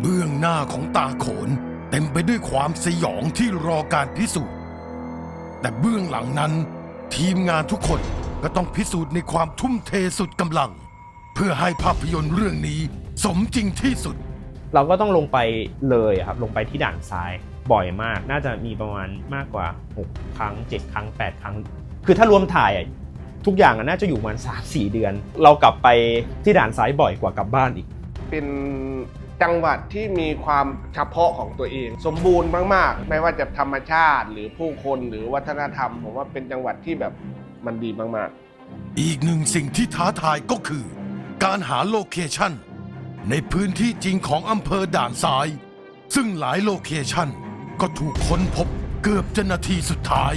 เบื้องหน้าของตาโขนเต็มไปด้วยความสยองที่รอการพิสูจน์ แต่เบื้องหลังนั้น ทีมงานทุกคนก็ต้องพิสูจน์ในความทุ่มเทสุดกำลัง เพื่อให้ภาพยนตร์เรื่องนี้สมจริงที่สุด เราก็ต้องลงไปเลยอะครับลงไปที่ด่านซ้ายบ่อยมาก น่าจะมีประมาณมากกว่า 6 ครั้ง 7 ครั้ง 8 ครั้ง คือถ้ารวมถ่ายอะทุกอย่างอะน่าจะอยู่ประมาณ3-4 เดือน เรากลับไปที่ด่านซ้ายบ่อยกว่ากลับบ้านอีก เป็น จังหวัดที่มีความเฉพาะของตัวเอง สมบูรณ์มากๆ ไม่ว่าจะธรรมชาติหรือผู้คนหรือวัฒนธรรม ผมว่าเป็นจังหวัดที่แบบมันดีมากๆ อีกหนึ่งสิ่งที่ท้าทายก็คือ การหาโลเคชั่นในพื้นที่จริงของอำเภอด่านซ้าย ซึ่งหลายโลเคชั่นก็ถูกค้นพบเกือบจะนาทีสุดท้าย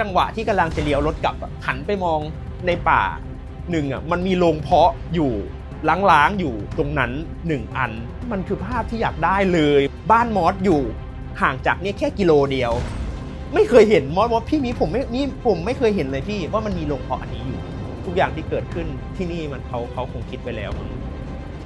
จังหวะที่กำลังจะเลี้ยวรถกลับอะหันไปมองในป่าหนึ่งอะมันมีโรงเพาะอยู่ ล้างๆอยู่ตรงนั้นหนึ่งอัน มันคือภาพที่อยากได้เลย บ้านมอสอยู่ห่างจากเนี่ยแค่กิโลเดียว ไม่เคยเห็นมอสว่าพี่มีผมไม่นี่ผมไม่เคยเห็นเลยพี่ว่ามันมีโรงเพาะอันนี้อยู่ ทุกอย่างที่เกิดขึ้นที่นี่มันเขาเขาคงคิดไว้แล้วมั้ง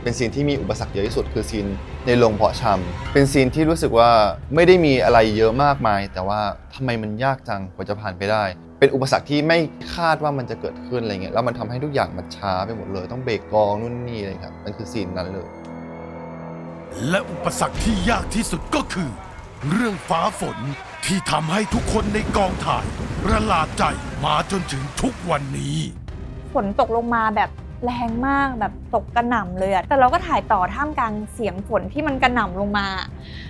เป็นซีนที่มีอุปสรรคเยอะที่สุดคือซีนในโรงเพาะชำเป็นซีนที่รู้สึกว่าไม่ได้มีอะไรเยอะมากมาย แต่ว่าทำไมมันยากจังกว่าจะผ่านไปได้ เป็นอุปสรรคที่ไม่คาดว่ามันจะเกิดขึ้นอะไรเงี้ยแล้วมันทำให้ทุกอย่างมันช้าไปหมดเลย ต้องเบรกกองนู่นนี่อะไรครับมันคือซีนนั้นเลย และอุปสรรคที่ยากที่สุดก็คือ เรื่องฟ้าฝนที่ทำให้ทุกคนในกองถ่ายประหลาดใจมาจนถึงทุกวันนี้ ฝนตกลงมาแบบแรงมากแบบตกกระหน่ำเลยอะแต่เราก็ถ่ายต่อท่ามกลางเสียงฝนที่มันกระหน่ำลงมา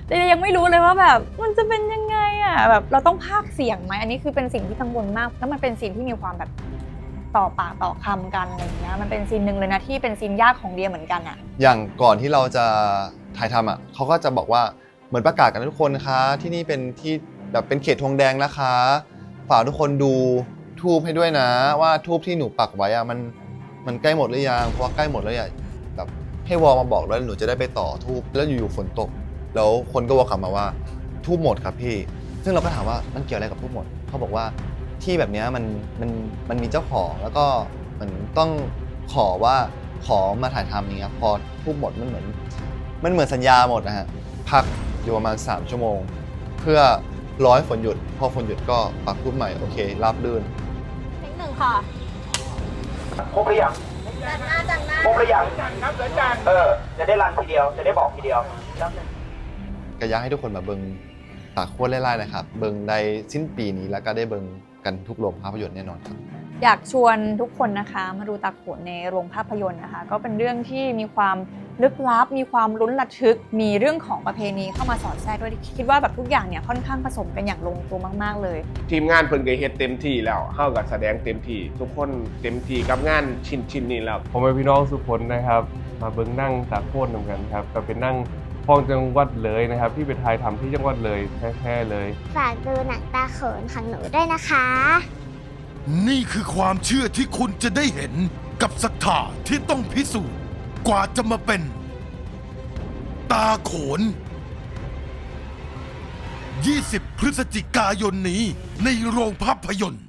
แต่ยังไม่รู้เลยว่าแบบมันจะเป็นยัง ไงอะแบบเราต้องพากเสียงไหมอันนี้คือเป็นสิ่งที่กังวลมาก แล้วมันเป็นสิ่งที่มีความแบบต่อปากต่อคำกันอะไรอย่างเงี้ยมันเป็นซีนหนึ่งเลยนะที่เป็นซีนยากของเดียเหมือนกันอะอย่างก่อนที่เราจะถ่ายทำอะเขาก็จะบอกว่าเหมือนประกาศกันทุกคนนะคะ ที่นี่เป็นที่แบบเป็นเขตธงแดงนะคะฝากทุกคนดูทูบให้ด้วยนะ ว่าทูบที่หนูปักไว้อะมันมันใกล้หมดหรือยังเพราะว่าใกล้หมดแล้วอย่าแบบให้วอลมาบอกแล้วหนูจะได้ไปต่อทูบแล้วอยู่ๆฝนตก แล้วคนก็วอลกลับมาว่าทูบหมดครับพี่ ซึ่งเราก็ถามว่ามันเกี่ยวอะไรกับทูบหมดเขาบอกว่าที่แบบเนี้ยมันมันมันมีเจ้าของแล้วก็เหมือนต้องขอว่าขอมาถ่ายทำอย่างเงี้ยพอทูบหมดมันเหมือน มันเหมือนสัญญาหมดนะฮะพักอยู่ประมาณ 3 ชั่วโมง เพื่อร้อยฝนหยุด พอฝนหยุดก็ปักทูบใหม่โอเครับลื่นเทคหนึ่งค่ะครบหรือยังจัดหน้าจัดหน้าครบหรือยังเออ จะได้รันทีเดียว จะได้บอกทีเดียวนับหนึ่งก็อยากให้ทุกคนมาเบิง ตากโคตรไล่ๆนะครับ เบิงได้สิ้นปีนี้แล้วก็ได้เบิงกันทุกโรงภาพยนตร์แน่นอนครับ อยากชวนทุกคนนะคะ มาดูตาโขนในโรงภาพยนตร์นะคะ ก็เป็นเรื่องที่มีความลึกลับ มีความลุ้นระทึก มีเรื่องของประเพณีเข้ามาสอดแทรกด้วยคิดว่าแบบทุกอย่างเนี่ยค่อนข้างผสมกันอย่างลงตัวมาก ๆ เลย ทีมงานเพิ่นก็เฮ็ดเต็มที่แล้วเฮากับแสดงเต็มที่ ทุกคนเต็มที่กับงานชิ้นชิ้นๆนี้แล้ว ผมเป็นพี่น้องสุพลนะครับ มาเบิ้งนั่งตากโคนนำกันครับ ก็เป็นนั่ง พ้องจังหวัดเลยนะครับ ที่ไปถ่ายทำที่จังหวัดเลยแท้ๆเลย ฝากดูหนังตาเขินของหนูด้วยนะคะ นี่คือความเชื่อที่คุณจะได้เห็นกับศรัทธาที่ต้องพิสูจน์กว่าจะมาเป็น ตาโขน 20 พฤศจิกายนนี้ในโรงภาพยนตร์